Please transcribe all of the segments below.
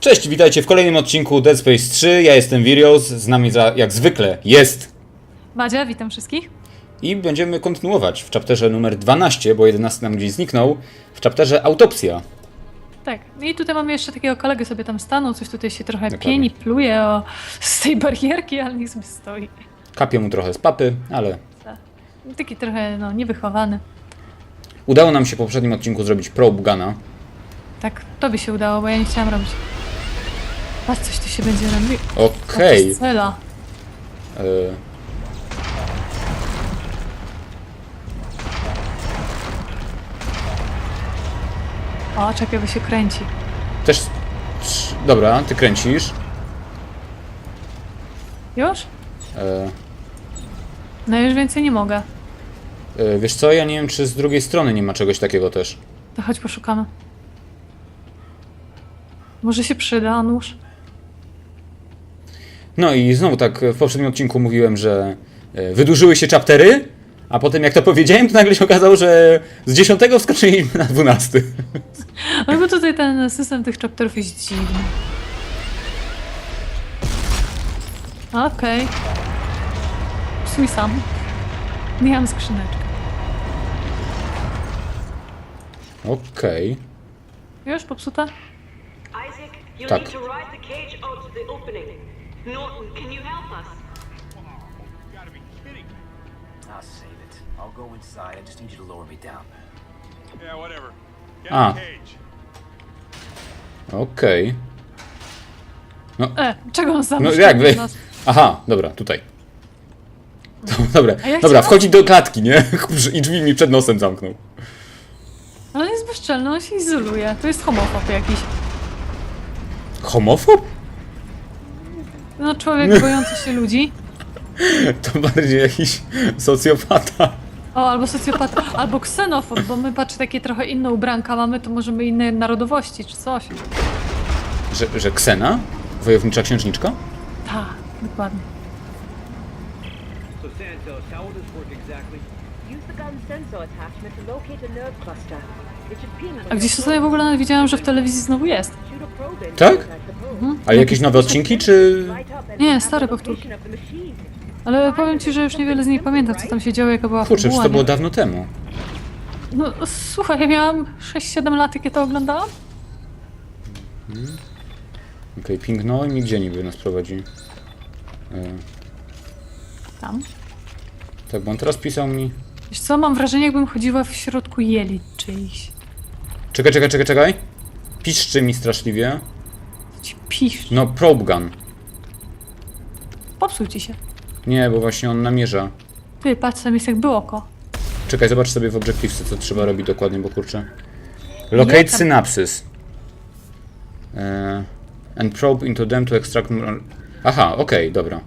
Cześć, witajcie w kolejnym odcinku Dead Space 3. Ja jestem Virios, z nami za, jak zwykle jest Madzia, witam wszystkich. i będziemy kontynuować w chapterze numer 12, bo 11 nam gdzieś zniknął, w chapterze Autopsja. Tak, no i tutaj mamy jeszcze takiego kolegę sobie tam stanął, coś tutaj się trochę Dokładnie. pieni, pluje o, z tej barierki, ale niech sobie stoi. Kapie mu trochę z papy, ale Tak. Taki trochę, no, niewychowany. udało nam się w poprzednim odcinku zrobić probe guna. Tak, to by się udało, bo ja nie chciałam robić. Patrz, coś tu się będzie robić. Okej. Cela. e, O, czekaj, bo się kręci. Też... trz- Dobra, ty kręcisz. Już? E, No już więcej nie mogę. e, wiesz co, ja nie wiem, czy z drugiej strony nie ma czegoś takiego też. To chodź poszukamy. Może się przyda nóż? No i znowu tak w poprzednim odcinku mówiłem, że e, wydłużyły się chaptery, a potem jak to powiedziałem, to nagle się okazało, że z 10 wskoczyliśmy na 12. Ale bo tutaj ten system tych chapterów jest dziwny. Okej. Psuj sam. Nie mam skrzyneczkę. Okej. Już popsuta? Isaac, you Tak. need to ride the cage out to the opening. Norton, can you help us? I'll save it. I'll go inside. I just need you to lower me down. Yeah, whatever. Get Ah. in the cage. Okej. E, czego on sam No jak wy... nas? Aha, dobra, tutaj. To, dobra, A ja dobra, chciałam- wchodzi do klatki, nie? I drzwi mi przed nosem zamknął. Ale on jest bezczelny, on się izoluje. To jest homofob jakiś. Homofob? No człowiek bojący się ludzi. To bardziej jakiś socjopata. O, albo socjopata, albo ksenofob, bo my patrz takie trochę inne ubranka mamy, to możemy innej narodowości czy coś. Że, że Ksena? Wojownicza księżniczka? Tak, dokładnie. So Santos, how will this work exactly? Use the gun sensor attachment to locate a nerve cluster. A gdzieś tutaj w ogóle nawet widziałam, że w telewizji znowu jest. Tak? Ale jakieś nowe odcinki, czy... Nie, stare powtórki. Ale powiem ci, że już niewiele z niej pamiętam, co tam się działo, jaka była Kurczę, przecież to było dawno temu. No słuchaj, ja miałam 6-7 lat, ja to oglądałam. Okej, pingnąłem i gdzie niby nas prowadzi? E, Tam. tak, bo on teraz pisał mi... Wiesz co, mam wrażenie, jakbym chodziła w środku jeli czyichś. Czekaj, czekaj, czekaj, czekaj. Piszczy mi straszliwie. Ci pisz. No, probe gun. Popsuł ci się. Nie, bo właśnie on namierza. Ty, patrz, tam jest jakby oko. Czekaj, zobacz sobie w Objective'ce, co trzeba robić dokładnie, bo kurczę. Locate tam- synapses. E, and probe into them to extract... more- Aha, okej, dobra.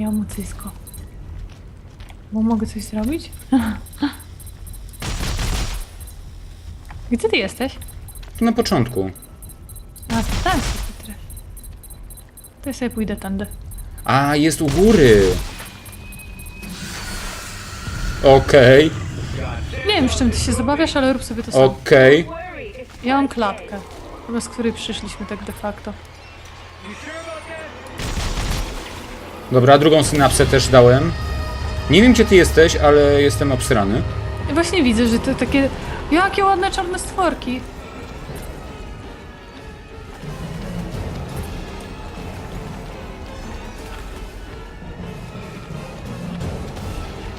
Miał mu cysko. Bo mogę coś zrobić? Gdzie ty jesteś? To na początku. A, to tam się. To ja sobie pójdę tędy. A, jest u góry! Okej, Nie wiem, z czym ty się zabawiasz, ale rób sobie to sam. okej. Ja mam klatkę. Chyba z której przyszliśmy tak de facto. Dobra, drugą synapsę też dałem. Nie wiem, gdzie ty jesteś, ale jestem obsrany. I właśnie widzę, że to takie... Jakie ładne czarne stworki.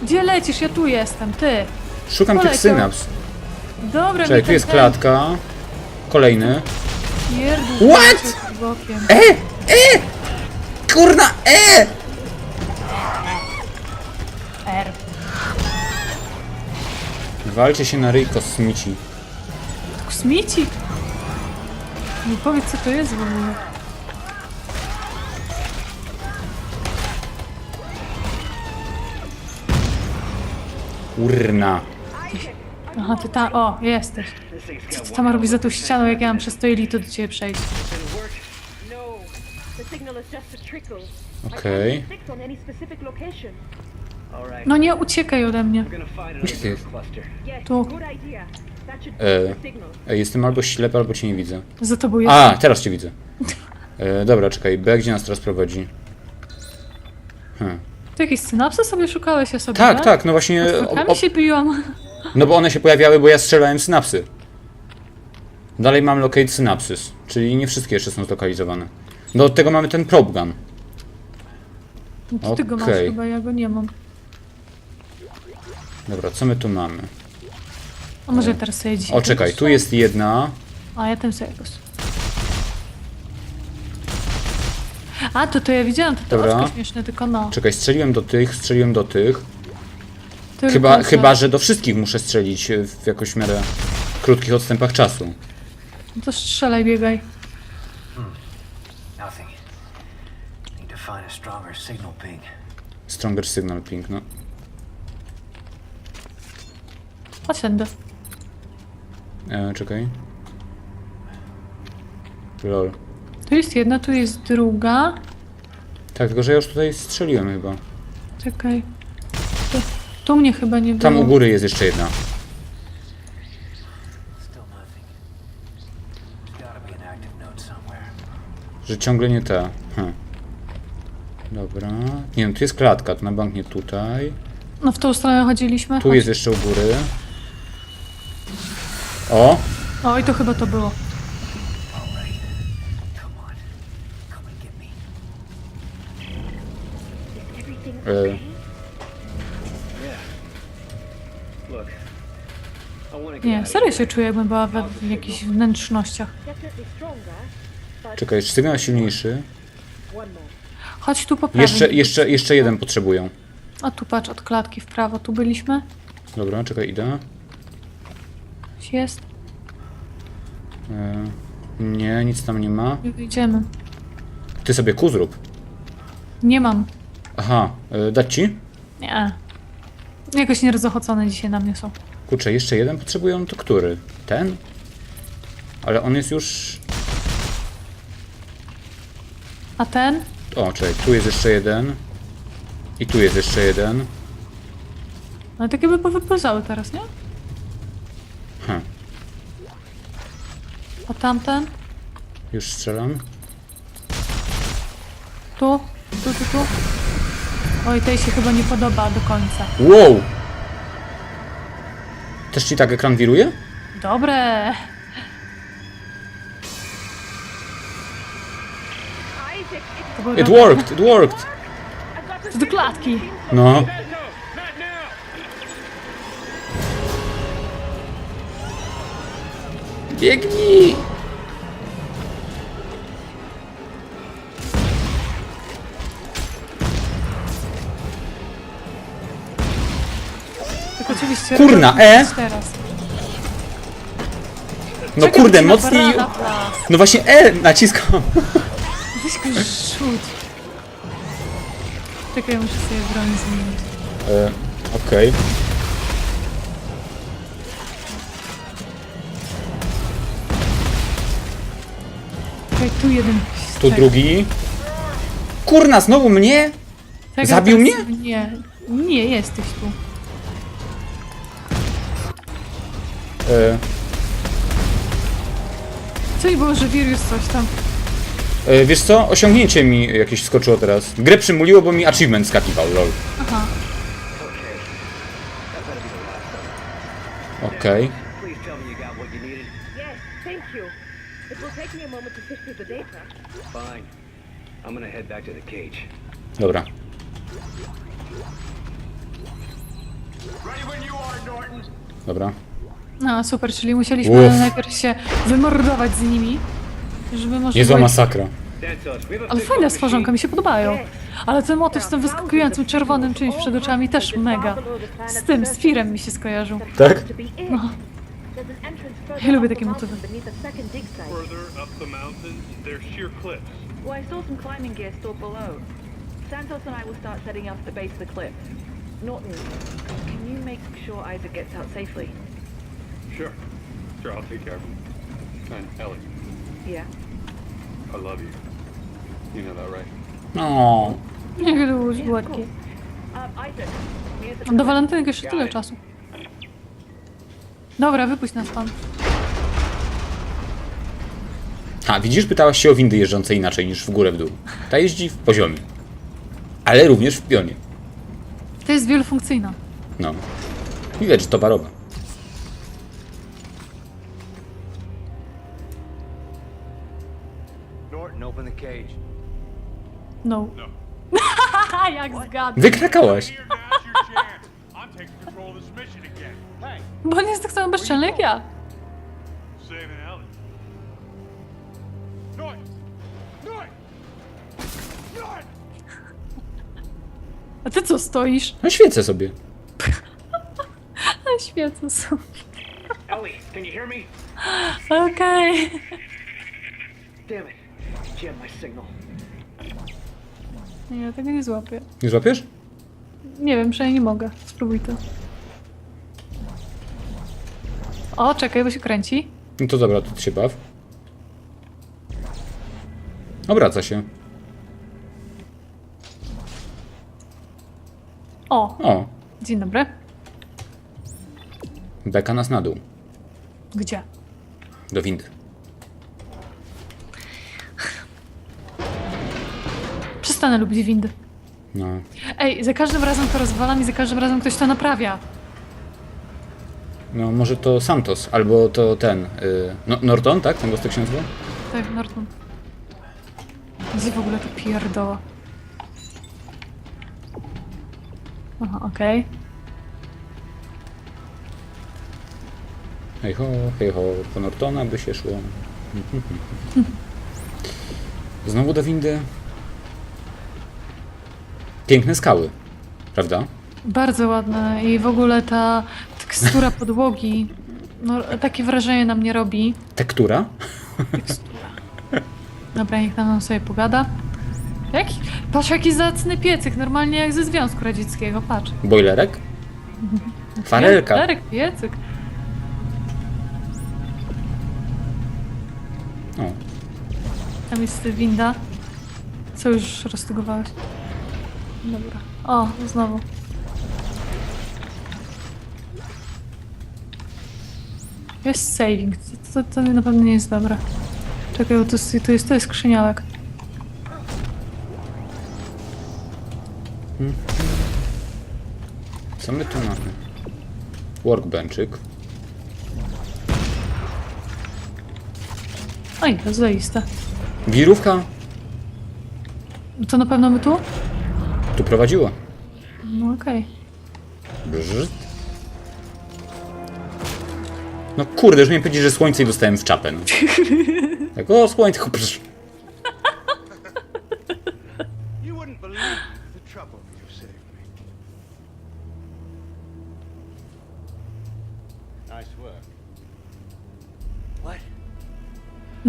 Gdzie lecisz? Ja tu jestem, ty. Szukam tych Poleciał. synaps. Dobra, Czekaj, mi tu ten jest ten klatka. Kolejny. Pierdół What? poleciał bokiem. Kurna, e! Walcie się na ryj kosmici. Kosmici? Nie powiedz, co to jest w ogóle. Kurna. Aha, ty tam... O, jesteś. Co ty tam robisz za tą ścianą, jak ja mam przez to jelito do ciebie przejść? No, Okej. be No nie uciekaj ode mnie. Gdzie ty jest? Tu. E, e, jestem albo ślepy, albo cię nie widzę. Za tobą jest. A, teraz cię widzę. E, dobra, czekaj, B gdzie nas teraz prowadzi? Hmm. Ty jakieś synapsy sobie szukałeś ja sobie? Tak, tak, no właśnie. O, o, się biłam. no bo one się pojawiały, bo ja strzelałem synapsy. Dalej mam locate synapsys, czyli nie wszystkie jeszcze są zlokalizowane. No od tego mamy ten probe gun. No ty go masz Okej. chyba, ja go nie mam. Dobra, co my tu mamy? A może teraz sobie dzisiaj... O, czekaj, tu jest jedna. A ja ten sobie jakoś... A, to to ja widziałam, to to Dobra. oczko śmieszne, tylko no. Czekaj, strzeliłem do tych, strzeliłem do tych. Tylko Chyba, to- chyba, że do wszystkich muszę strzelić e, w jakoś w miarę krótkich odstępach czasu. No to strzelaj, biegaj. Nothing. Need to find a stronger signal ping. Stronger signal ping, no. Chodź tędy. E, czekaj. Lol. Tu jest jedna, tu jest druga. Tak, tylko że ja już tutaj strzeliłem chyba. Czekaj. Tu, tu mnie chyba nie było. Tam u góry jest jeszcze jedna. Że ciągle nie ta. Hm. Dobra. Nie no, tu jest klatka, to na bank nie tutaj. No w tą stronę chodziliśmy. Tu Chodź. jest jeszcze u góry. O! O, i to chyba to było. Nie, serio się czuję, jakbym była we, w jakichś wnętrznościach. Czekaj, sygnał silniejszy. Chodź tu po prawej. Jeszcze, jeszcze, jeszcze jeden potrzebują. A tu patrz, od klatki w prawo. Tu byliśmy. Dobra, czekaj, idę. Gdzieś Jest. E, nie, nic tam nie ma. Nie wyjdziemy. Ty sobie ku zrób. Nie mam. Aha, e, dać ci? Nie. Jakoś nierozochocone dzisiaj na mnie są. Kurczę, jeszcze jeden potrzebują, to który? Ten? Ale on jest już... A ten? O, czekaj, tu jest jeszcze jeden. I tu jest jeszcze jeden. No takie by powypełzały teraz, nie? A tamten? już strzelam. Tu? Tu, tu, tu? Oj, tej się chyba nie podoba do końca. Wow! Też ci tak ekran wiruje? Dobre! To było It dobre. worked, it worked! Do klatki. No. Biegnij! Tak oczywiście. Kurna, robię E? Teraz. No Czekaj, kurde, mocniej... plas. No właśnie E naciskam. Weź go rzuć. Czekaj, muszę sobie broń zmienić. E, Okej. Tu jeden. Tu Czekaj. drugi. Kurna, znowu mnie? Czekaj, Zabił mnie? Nie. Nie, jesteś tu. E, Co i było, że wirus coś tam. e, wiesz co? Osiągnięcie mi jakieś skoczyło teraz. Grę przymuliło, bo mi achievement skakiwał, lol. Aha. Okej. Please tell me you got what you needed. Yes, thank you. It will take me a moment to sift through the data. Fine. I'm gonna head back to the cage. Dobra. Dobra. No, super, czyli musieliśmy Uff. najpierw się wymordować z nimi, żeby można Niezła było- masakra. Ale fajne stworzonka, mi się podobają. Ale ten motyw z tym wyskakującym czerwonym czymś przed oczami też mega. Z tym, z Firem mi się skojarzył. Tak? No. There's an entrance further Ja up the mountain beneath the second dig site. Further up the mountains, there's sheer cliffs. Well, I saw some climbing gear stored below. Santos and I will start setting up the base of the cliff. Norton, can you make sure Isaac gets out safely? Sure. Sure, I'll take care of him. And Ellie, Yeah. I love you. You know that, right? No. Niech to było słodkie. Isaac, here's the Do walentynek jeszcze tyle czasu. Dobra, wypuść nas pan. A, widzisz, pytałaś się o windy jeżdżące inaczej niż w górę w dół. Ta jeździ w poziomie. Ale również w pionie. To jest wielofunkcyjna. No. Widać, że to barowa. Norton, open the cage. No. Jak zgadł. Wykrakałaś. Here, now's your chance. I'm taking control of this mission again. Hey, Bo on jest tak samo bezczelny jak ja. saving A ty co stoisz? No świecę sobie. A świece są. Ellie, can you hear me? Okej. Damn it. Jam my signal. Nie, ja tego nie złapię. Nie złapiesz? Nie wiem, przynajmniej nie mogę. Spróbuj to. O, czekaj, bo się kręci. No to dobra, to ty się baw. Obraca się. O, O, dzień dobry. beka nas na dół. Gdzie? Do windy. Przestanę lubić windy. No. Ej, za każdym razem to rozwalam i za każdym razem ktoś to naprawia. No może to Santos, albo to ten. Y, no, Norton, tak? Ten gostek się nazywa? Tak, Norton. Gdzie w ogóle to pierdoła? Aha, okej. Hej ho, hej ho, po Nortona by się szło. Znowu do windy. Piękne skały, prawda? Bardzo ładne i w ogóle ta tekstura podłogi, no takie wrażenie na mnie robi. Tektura? Dobra, niech tam nam sobie pogada. Jaki? Patrz, jaki zacny piecyk, normalnie jak ze Związku Radzieckiego, patrz. Bojlerek? Farelka. Darek, piecyk. O, Tam jest winda. Co już roztygowałeś? Dobra. O, znowu. Jest saving. To, to, to na pewno nie jest dobre. Czekaj, bo to jest, to jest, to jest skrzyniałek. Co my tu mamy? Workbenchik. Oj, to jest zaiste. Wirówka To na pewno my tu? tu prowadziła. No okej. No kurde, już miałem powiedzieć, że słońce i dostałem w czapę. No. Tak, o słońce, brz.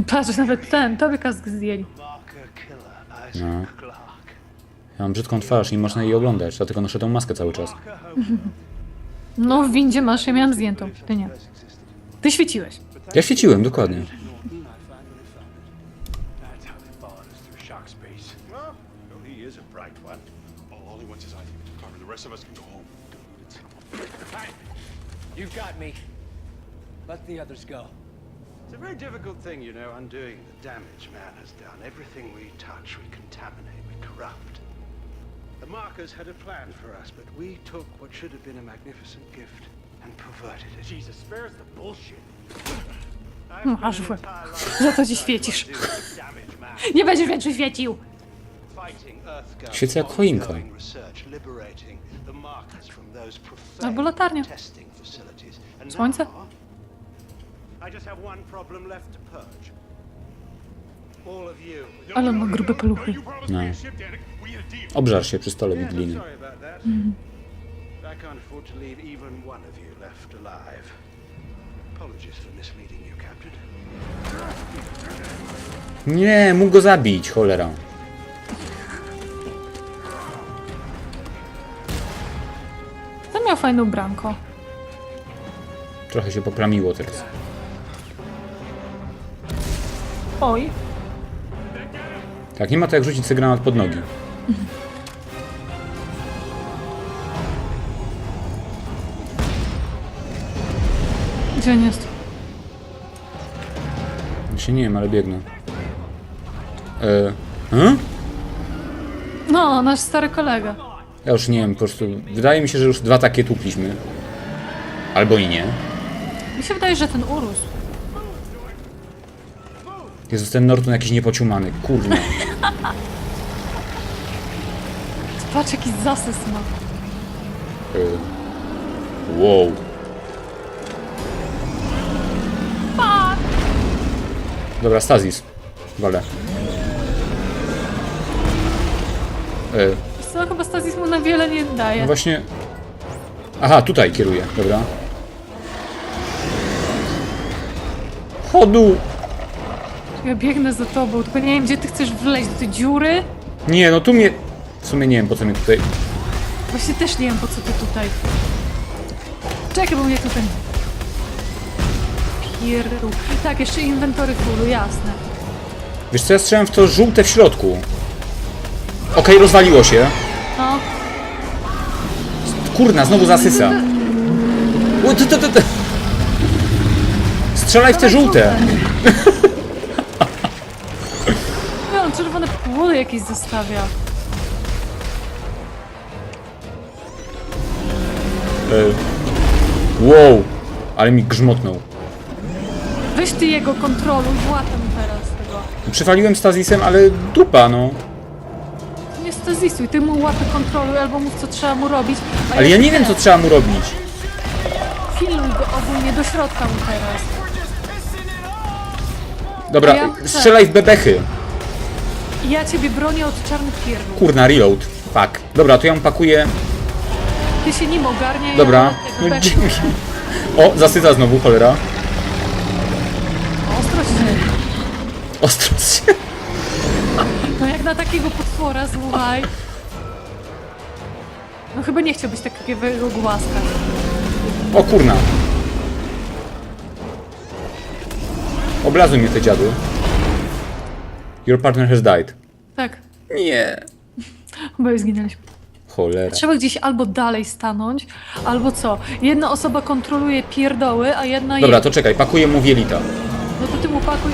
Patrz, nawet ten, tobie kask zdjęli. No. Ja mam brzydką twarz i nie można jej oglądać, dlatego noszę tą maskę cały czas. No w windzie masz, ja miałam zdjętą. Ty nie. Ty świeciłeś. Ja świeciłem, dokładnie. You've got me. Let the others go. It's a very difficult thing, you know, undoing the damage man has done. Everything we touch, we contaminate, we corrupt. The markers had a plan for us, but we took what should have been a magnificent gift and perverted it. Jesus, spare us the bullshit. I've No, spent aż an w łeb. entire life Za to ci trying to świecisz. undo the damage man. Nie będziesz więcej świecił! Świecę jak choinka. ongoing research, liberating the markers from those profane Albo latarnia. testing facilities. And Słońce? Ale ma grube paluchy. No. Obżar się przy stole Yeah, I'm wigilijnym. sorry about that. I can't afford to leave even one of you left alive. Apologies for misleading you, Captain. Nie, mógł go zabić, cholera. To miał fajną branko. Trochę się poplamiło teraz. Oj. Tak, nie ma to jak rzucić sobie granat pod nogi. Gdzie on jest? Ja się nie wiem, ale biegnę. E. Hmm? No, nasz stary kolega. Ja już nie wiem, po prostu wydaje mi się, że już dwa takie tłukliśmy. Albo i nie. Mi się wydaje, że ten urósł. Jezus, ten Norton jakiś niepociumany, kurwa. Patrz, jaki zasys ma. E, wow. Dobra, Stazis. Wale. E, Co, chyba Stazis mu na wiele nie no daje. właśnie... Aha, tutaj kieruję, dobra. Chodu! Ja biegnę za tobą, tylko nie wiem, gdzie ty chcesz wleźć, do tej dziury? Nie, no tu mnie... W sumie nie wiem, po co mnie tutaj... Właśnie też nie wiem, po co ty tutaj. Czekaj, bo mnie tutaj... Pierdół. Tak, jeszcze inwentory kulu, jasne. Wiesz co, ja strzelam w to żółte w środku. Okej, rozwaliło się. No, Kurna, znowu zasysa. U, ty, ty, ty, ty. Strzelaj w te żółte. jakieś zostawia. E, Wow, ale mi grzmotnął. Weź ty jego kontroluj, łatam teraz tego. Przywaliłem Stazisem, ale dupa, no. Nie stazisuj, ty mu łapy kontroluj albo mów, co trzeba mu robić. a Ale ja nie wiem, co trzeba mu robić. Pilnuj go ogólnie, do środka mu teraz. Dobra, ja strzelaj w bebechy. Ja ciebie bronię od czarnych pierdół. Kurna, reload. Fuck. Dobra, to ja mu pakuję. Ty się nim ogarniaj. Dobra. ja No, dzięki. O, zasysa znowu, cholera. Ostro się. Ostro się. No jak na takiego potwora, słuchaj. No chyba nie chciałbyś takiego głaskać. O kurna. Obrazuj mnie te dziady. Your partner has died. Tak, Nie. chyba już zginęliśmy. Cholera. Trzeba gdzieś albo dalej stanąć, albo co? Jedna osoba kontroluje pierdoły, a jedna Dobra, je. to czekaj, pakuję mu wielita. No to ty mu pakuj.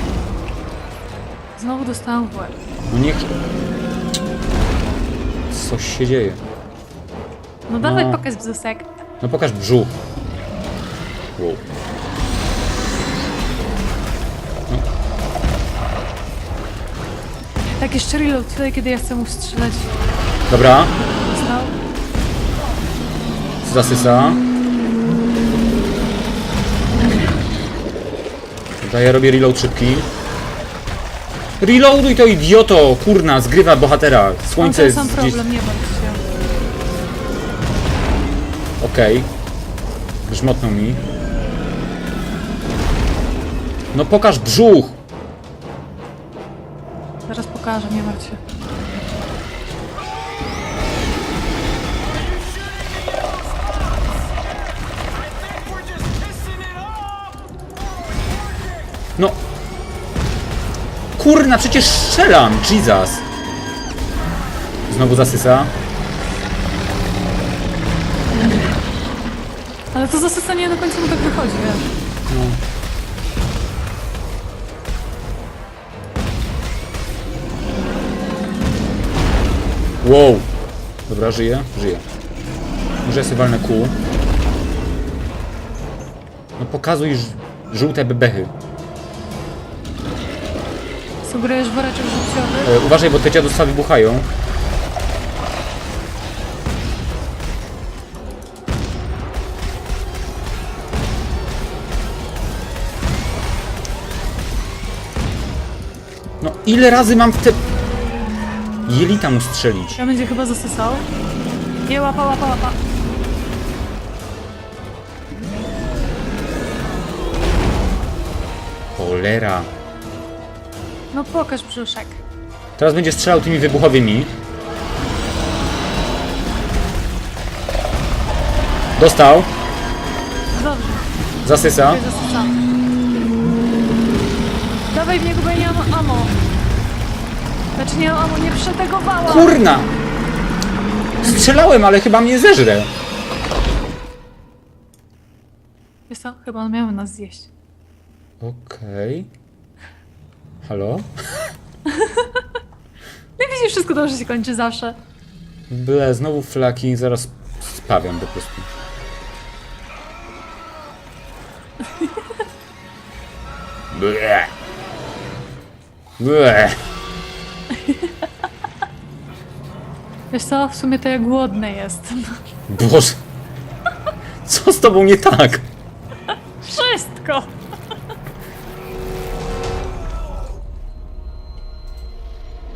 Znowu dostałam w łeb. No niech... Coś się dzieje. No dawaj No. pokaż bzusek. No pokaż brzuch. Wow. Tak jeszcze reload wtedy, kiedy ja chcę mu strzelać. Dobra, Dostał. zasysa. Dobra, ja robię reload szybki. Reloaduj to idioto! Kurna, zgrywa bohatera. Mam Słońce ten jest sam gdzieś... problem, nie martw się. Okej. Grzmotnął mi. No pokaż brzuch! Pokażę, nie martw się. No. Kurna, przecież strzelam! Jesus! Znowu zasysa. Ale to zasycanie do końca mu tak wychodzi, wiesz. Wow. Dobra, żyje? Żyje. Może sobie walnę kół. No pokazuj żółte bebechy. Sugerujesz woreczek żółciowy? E, uważaj, bo te dziadostwa wybuchają. No ile razy mam w te... Jelita mu strzelić? Ja będzie chyba zasysał. Nie, łapa, łapa, łapa. Cholera. No pokaż brzuszek. Teraz będzie strzelał tymi wybuchowymi. Dostał. Dobrze, Zasysa. tutaj zasysamy. Dawaj w niego, bo ja nie mam ammo. Znaczy nie ammo, nie przetegowałam. Kurna! Strzelałem, ale chyba mnie zeżre. Wiesz co? Chyba one miały nas zjeść. Okej. Halo? No i widzisz, wszystko dobrze się kończy zawsze. Ble, znowu flaki, zaraz spawiam po prostu. Ble. Ble. Wiesz co? W sumie to ja głodny jestem. Boże. Co z tobą nie tak? Wszystko!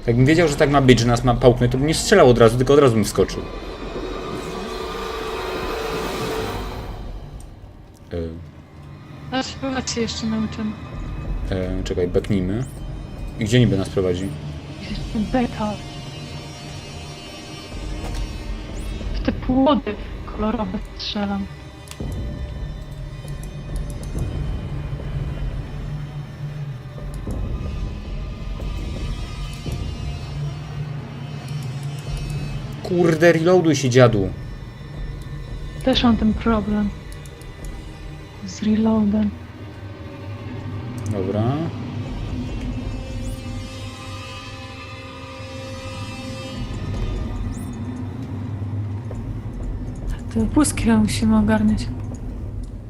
Jakbym wiedział, że tak ma być, że nas ma pałknąć, to bym nie strzelał od razu, tylko od razu bym wskoczył. E, Aż chyba cię jeszcze nauczymy. e, czekaj, beknijmy. I gdzie niby nas prowadzi? Beka. W te płody kolorowe strzelam. Kurde, reloaduj się, dziadu. Też mam ten problem. Z reloadem. Dobra. Błyski musimy ogarniać.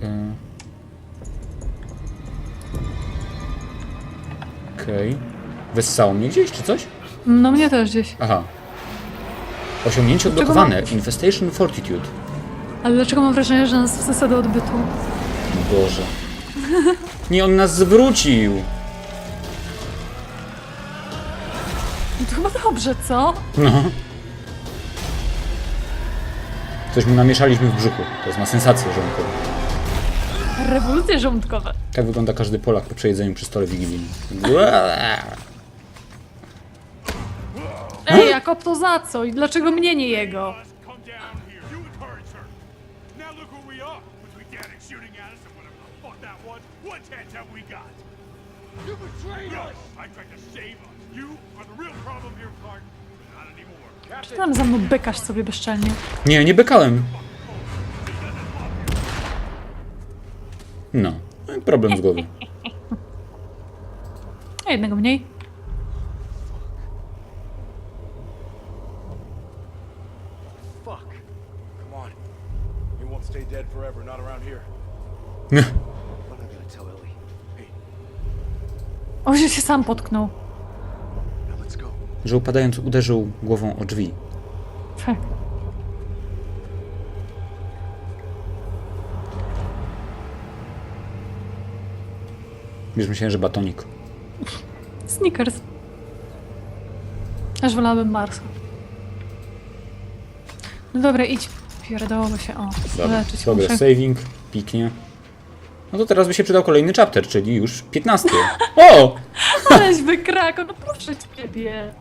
E. Okej. Wessało mnie gdzieś, czy coś? No mnie też gdzieś. Aha. Osiągnięcie Dlaczego odblokowane. Infestation Fortitude. Ale dlaczego mam wrażenie, że nas wsysa do odbytu? Boże. Nie, on nas zwrócił. No to chyba dobrze, co? No. Coś mu namieszaliśmy w brzuchu. To jest ma sensację żołądkową. Rewolucje żołądkowe. Tak wygląda każdy Polak po przejedzeniu przy stole wigilijnym. Ej, Jakob, to za co? I dlaczego mnie nie jego? You betrayed us! I tried to save us. You are the real problem here, Clark. Czy tam za mną bekasz sobie bezczelnie? Nie, nie bekałem. No. no Problem z głowy. A jednego mniej. Fuck. Come on. You won't stay dead forever, not around here. Nie. What am I gonna tell Ellie? Hey, O, że się sam potknął. Że upadając uderzył głową o drzwi. Tak. Już myślałem, że batonik. Snickers. Aż wolałabym Marsa. No dobra, idź. Pierdałoby się. O, Dobra, leczyć progress muszę. saving, piknie. No to teraz by się przydał kolejny chapter, czyli już 15. O! Aleś wykrako, no proszę ciebie.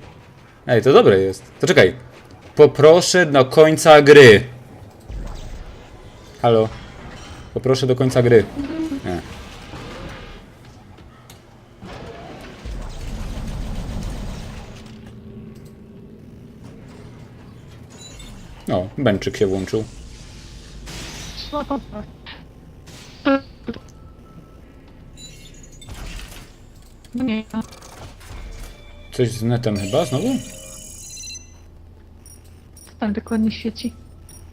Ej, to dobre jest. To czekaj. Poproszę do końca gry. Halo. Poproszę do końca gry. Nie. O, Benczyk się włączył. Nie. Coś z netem chyba znowu? Co tam dokładnie świeci?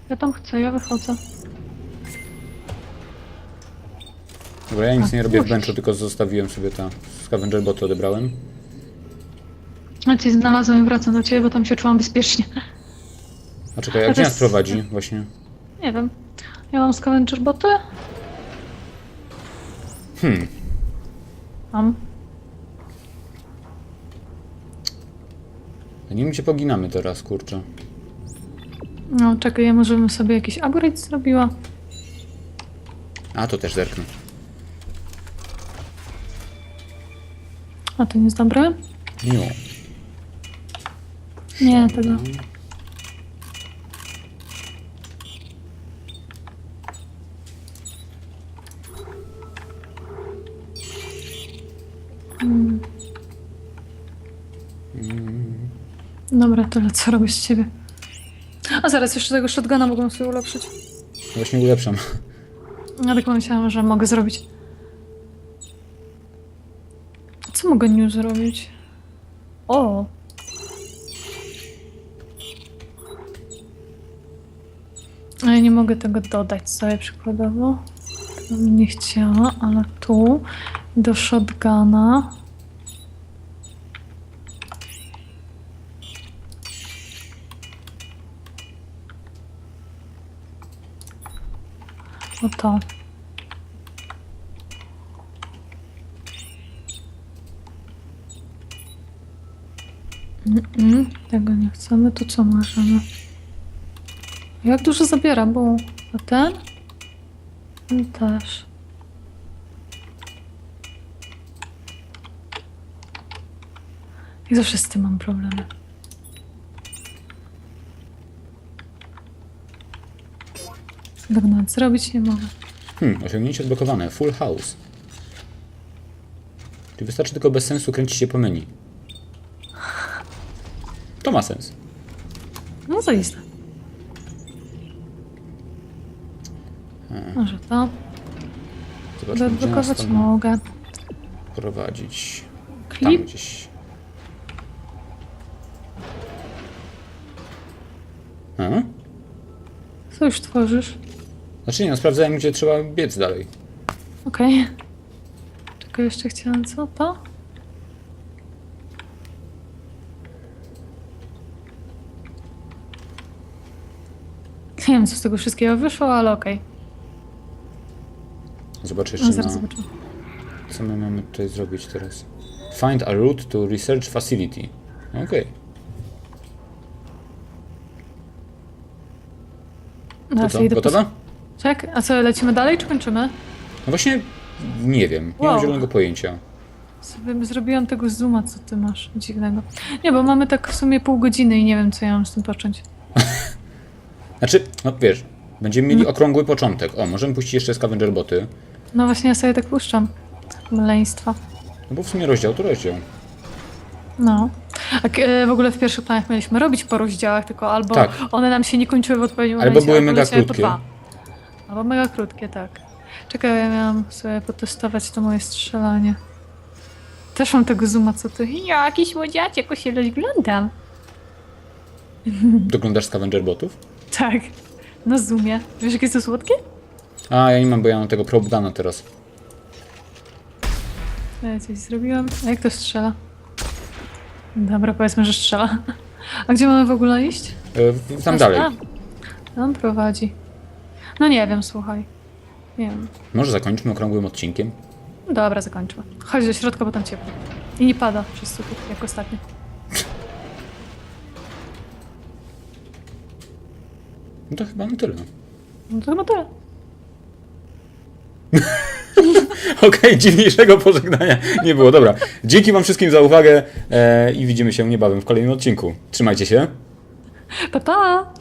Ja tam chcę, ja wychodzę. Dobra, ja nic A, nie robię w benchu, tylko zostawiłem sobie ta scavenger boty odebrałem. A cię znalazłem i wracam do ciebie, bo tam się czułam bezpiecznie. A czekaj, a A gdzie to nas jest- prowadzi właśnie? Nie wiem. Ja mam scavenger boty? Hmm. Mam. Wiem, gdzie poginamy teraz, kurczę. No, czekaj, ja może bym sobie jakiś upgrade zrobiła. A, to też zerknę. A to nie jest dobre? Nie. Nie, tego. Mm. Dobra, tyle co robię z ciebie. A zaraz jeszcze tego shotguna mogą sobie ulepszyć. Właśnie ulepszam. Ja tak myślałam, że mogę zrobić. Co mogę nie zrobić? O! A ja nie mogę tego dodać sobie przykładowo. To bym nie chciała, ale tu do shotguna. O to. Mm-mm, tego nie chcemy, to co możemy? Jak dużo zabiera, bo a ten? Ten też. I zawsze z tym mam problemy. Nawet zrobić nie mogę. Hmm, osiągnięcie odblokowane. Full house. Czyli wystarczy tylko bez sensu kręcić się po menu. To ma sens. No zaiste. Może to. Zobaczmy, to mogę. prowadzić. Tam Klip. gdzieś. A? Co już tworzysz? Znaczy nie, no, sprawdzałem, gdzie trzeba biec dalej. Okej. Czekaj, jeszcze chciałam co? To? Nie wiem, co z tego wszystkiego wyszło, ale okej. Zobaczę No, jeszcze zaraz na... zobaczymy. Co my mamy tutaj zrobić teraz? Find a route to research facility. Okej. To Teraz co, gotowa? Czek, a co, lecimy dalej, czy kończymy? No właśnie, nie wiem. Nie mam Wow. zielonego pojęcia. Sobie zrobiłam tego zooma, co ty masz dziwnego. Nie, bo mamy tak w sumie pół godziny i nie wiem, co ja mam z tym począć. Znaczy, no wiesz, będziemy mieli Mm. okrągły początek. O, możemy puścić jeszcze scavenger boty. No właśnie, ja sobie tak puszczam. Maleństwa. No bo w sumie rozdział to rozdział. No. A k- e, w ogóle w pierwszych planach mieliśmy robić po rozdziałach, tylko albo Tak. one nam się nie kończyły w odpowiednim Albo momencie, były mega leciały po krótkie. dwa. Albo mega krótkie, tak. Czekaj, ja miałam sobie potestować to moje strzelanie. Też mam tego zooma, co ty. Ja, jakiś młodziaczek, się rozglądam. Doglądasz scavenger botów? Tak, na zoomie. Wiesz, jakie to słodkie? A, ja nie mam, bo ja mam tego probdana teraz. Ja coś zrobiłam. A jak to strzela? Dobra, powiedzmy, że strzela. A gdzie mamy w ogóle iść? E, tam dalej. a, Tam prowadzi. No nie wiem, słuchaj. Nie wiem. Może zakończmy okrągłym odcinkiem? Dobra, zakończmy. Chodź do środka, bo tam ciepło. I nie pada przez sufit, jak ostatnio. No to chyba na tyle. No to chyba tyle. Okej, dziwniejszego pożegnania nie było. Dobra, dzięki wam wszystkim za uwagę e, i widzimy się niebawem w kolejnym odcinku. Trzymajcie się. Pa, pa!